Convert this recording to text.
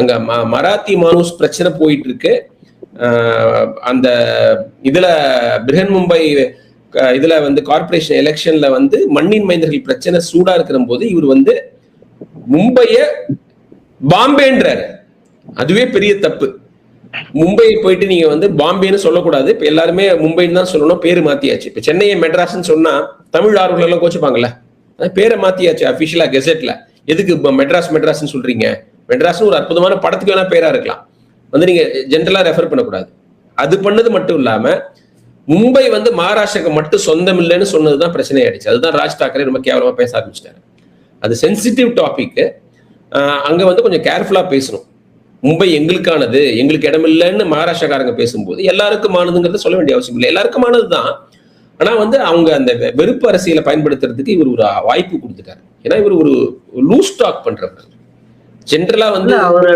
அங்க மராத்தி மானூஸ் பிரச்சனை போயிட்டு இருக்கு அந்த இதுல பிரஹன் மும்பை க- இதுல வந்து கார்ப்பரேஷன் எலெக்ஷன்ல வந்து மண்ணின் மைந்தர்கள் பிரச்சனை சூடா இருக்கிற போது இவர் வந்து மும்பைய பாம்பேன்றாரு. அதுவே பெரிய தப்பு. மும்பை போயிட்டு நீங்க வந்து பாம்பேன்னு சொல்லக்கூடாது. இப்ப எல்லாருமே மும்பைன்னு தான் சொல்லணும். பேரு மாத்தியாச்சு. இப்ப சென்னையை மெட்ராஸ்னு சொன்னா தமிழ் ஆர்வலர்கள் எல்லாம் கோச்சுப்பாங்கல்ல பேரை மாத்தியாச்சு அபிஷியலா கெசட்ல எதுக்கு மெட்ராஸ் மெட்ராஸ்னு சொல்றீங்க? மெட்ராஸ்னு ஒரு அற்புதமான படத்துக்கு வேணா பேரா இருக்கலாம். வந்து நீங்க ஜென்ரலா ரெஃபர் பண்ணக்கூடாது. அது பண்ணது மட்டும் இல்லாம மும்பை வந்து மகாராஷ்டிராக்கு மட்டும் சொந்தம் இல்லைன்னு சொன்னதுதான் பிரச்சனை ஆயிடுச்சு. அதுதான் ராஜ் தாக்கரே ரொம்ப கேவலமா பேச ஆரம்பிச்சிட்டாரு. அது சென்சிட்டிவ் டாபிக் அங்க வந்து கொஞ்சம் கேர்ஃபுல்லா பேசணும். மும்பை எங்களுக்கானது எங்களுக்கு இடமில்லைன்னு மகாராஷ்டிரக்காரங்க பேசும்போது எல்லாருக்குமானதுங்கிறத சொல்ல வேண்டிய அவசியம் இல்லை. எல்லாருக்குமானது தான் ஆனா வந்து அவங்க அந்த வெ- வெறுப்பு அரசியலை பயன்படுத்துறதுக்கு இவர் ஒரு வாய்ப்பு கொடுத்துட்டாரு. ஏன்னா இவர் ஒரு லூஸ் டாக் பண்றவர். ஜென்ரலா வந்து அவர்